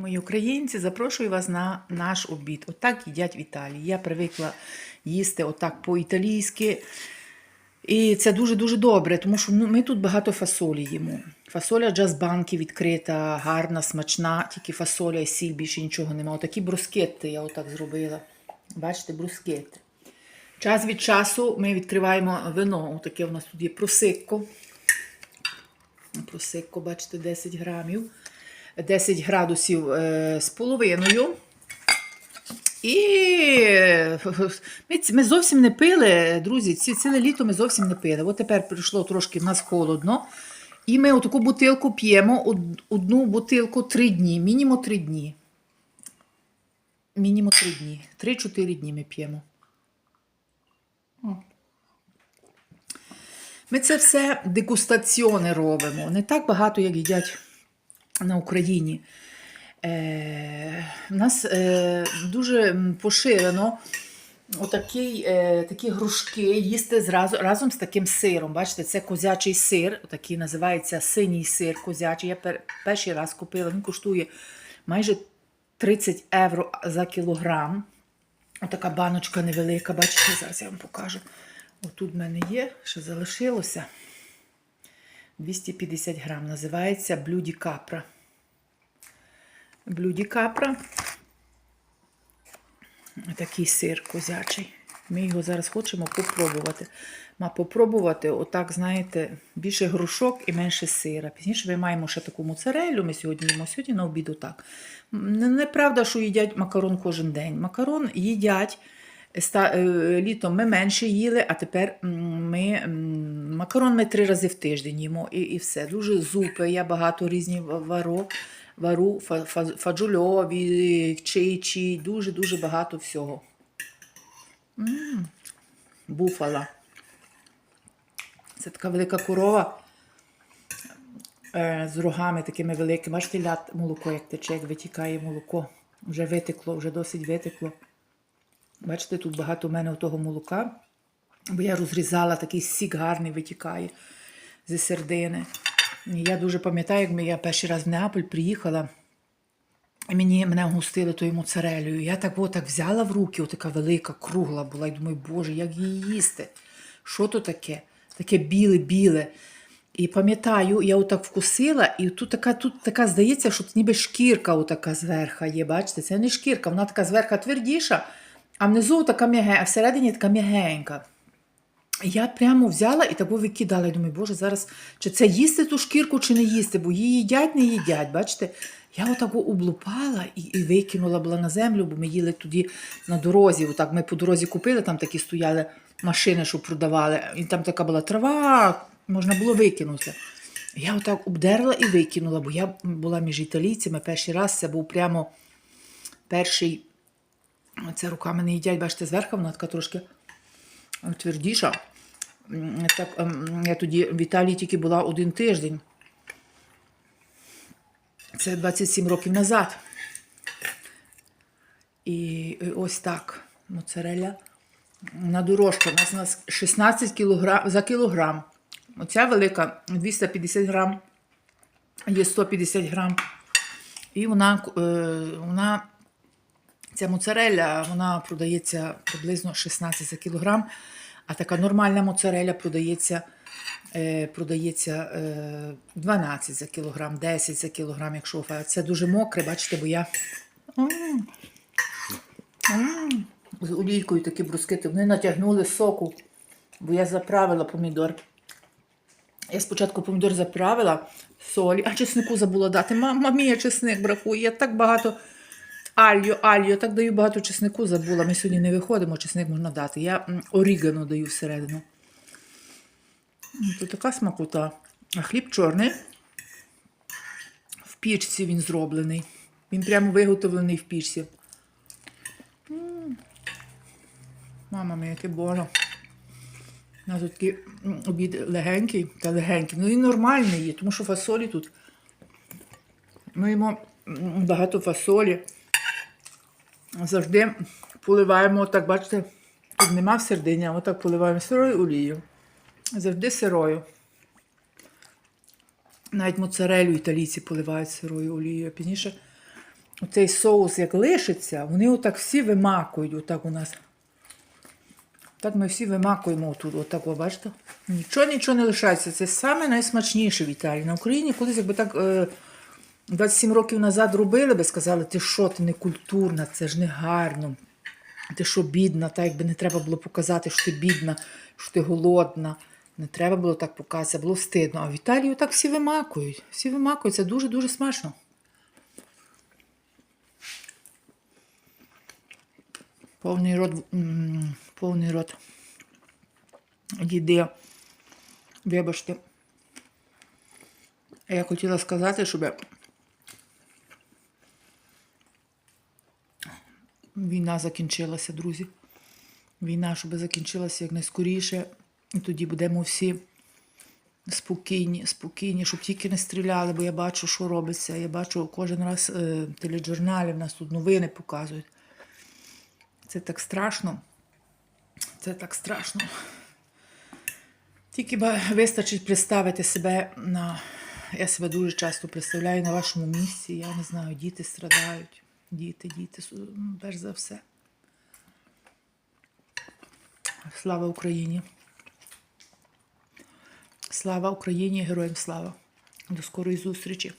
Мої українці, запрошую вас на наш обід. Отак їдять в Італії. Я привикла їсти отак по-італійськи. І це дуже-дуже добре, тому що ну, ми тут багато фасолі їмо. Фасоля джаз банки відкрита, гарна, смачна, тільки фасоля і сіль, більше нічого немає. Отакі брускетти я отак зробила. Бачите, брускетти. Час від часу ми відкриваємо вино. Отаке у нас тут є просикко. Просикко, бачите, 10 грамів. 10 градусів е, з половиною. І ми, зовсім не пили, друзі, ці, ціле літо ми зовсім не пили. От тепер прийшло трошки в нас холодно. І ми отаку бутилку п'ємо, одну бутилку три дні, мінімум три дні. Мінімум три дні. Три-чотири дні ми п'ємо. Ми це все дегустаціони робимо. Не так багато, як їдять на Україні. Е, у нас е, дуже поширено отакий, е, такі грушки їсти зразу, разом з таким сиром. Бачите, це козячий сир, такий називається синій сир козячий. Я пер, перший раз купила, він коштує майже 30 євро за кілограм. Отака баночка невелика, бачите, зараз я вам покажу. Отут в мене є, що залишилося. 250 грам. Називається блюді капра. Блюді капра. Такий сир козячий. Ми його зараз хочемо попробувати. Ма попробувати, отак, знаєте, більше грушок і менше сира. Пізніше ми маємо ще таку моцарелю. Ми сьогодні їмо сьогодні на обід отак. Неправда, що їдять макарон кожен день. Макарон їдять. Е, Літом ми менше їли, а тепер ми макарон ми три рази в тиждень їмо і, і все. Дуже зупи. Я багато різні вару, вару фа- фа- фаджульові, чичі, дуже-дуже багато всього. М, Буфала. Це така велика корова е, з рогами такими великими. Бачите, ляд молоко, як тече, як витікає молоко. Вже витекло, вже досить витекло. Бачите, тут багато в мене того молока, бо я розрізала, такий сік гарний витікає зі сердини. І я дуже пам'ятаю, як я перший раз в Неаполь приїхала, і мені, мене густили тою моцарелею. Я так, от, так взяла в руки, отака велика, кругла була, і думаю, боже, як її їсти? Що то таке? Таке біле-біле. І пам'ятаю, я отак вкусила, і тут така, тут така здається, що ніби шкірка отака зверха є. Бачите, це не шкірка, вона така зверха твердіша, а внизу така м'яге, а всередині така м'ягенька. Я прямо взяла і таку викидала. Я думаю, боже, зараз чи це їсти ту шкірку, чи не їсти, бо її їдять, не їдять. Бачите? Я отаку облупала і, і викинула була на землю, бо ми їли тоді на дорозі. Отак ми по дорозі купили, там такі стояли машини, що продавали. І там така була трава, можна було викинути. Я отак обдерла і викинула, бо я була між італійцями перший раз. Це був прямо перший. Це руками не їдять, бачите, зверху вона така трошки твердіша. Так, ем, я тоді в Італії тільки була один тиждень. Це 27 років назад. І ось так. Моцарелля на дорожка. У нас, у нас 16 кілограм, за кілограм. Оця велика 250 грам, є 150 грам. І вона, е, вона Ця моцарелля вона продається приблизно 16 за кілограм, а така нормальна моцарелля продається, е, продається е, 12 за кілограм, 10 за кілограм, якщо це дуже мокре, бачите, бо я М. М. з олійкою такі брускити. Вони натягнули соку, бо я заправила помідор. Я спочатку помідор заправила солі, а чеснику забула дати. Мама мія, чесник бракує. Я так багато. Альо, альо, так даю багато чеснику, забула. Ми сьогодні не виходимо, чесник можна дати. Я орігано даю всередину. М, Тут така смакота. А хліб чорний. В пічці він зроблений. Він прямо виготовлений в пічці. Мама мія, яке боже. У нас тут такий обід легенький та легенький. Ну він нормальний є, тому що фасолі тут. Ми їмо багато фасолі. Завжди поливаємо, так бачите, тут нема в середині, отак поливаємо сирою олією. Завжди сирою. Навіть моцарелю італійці поливають сирою олією. Пізніше оцей соус як лишиться, вони отак всі вимакують, отак у нас. Так ми всі вимакуємо тут, отак, о, бачите? Нічого, нічого не лишається. Це найсмачніше в Італії. На Україні колись, якби так е, 27 років назад робили би, сказали, ти що, ти не культурна, це ж не гарно. Ти що бідна, так якби не треба було показати, що ти бідна, що ти голодна. Не треба було так показувати, було стидно. А в Італії так всі вимакують. Всі вимакують, це дуже-дуже смачно. Повний рот, повний рот їди. Вибачте. Я хотіла сказати, щоб війна закінчилася, друзі. Війна, щоб закінчилася якнайскоріше. І тоді будемо всі спокійні, спокійні, щоб тільки не стріляли, бо я бачу, що робиться. Я бачу кожен раз е, теледжурналі, в нас тут новини показують. Це так страшно. Це так страшно. Тільки вистачить представити себе на. Я себе дуже часто представляю на вашому місці. Я не знаю, діти страдають. Діти, діти, перш за все. Слава Україні! Слава Україні, героям слава! До скорої зустрічі!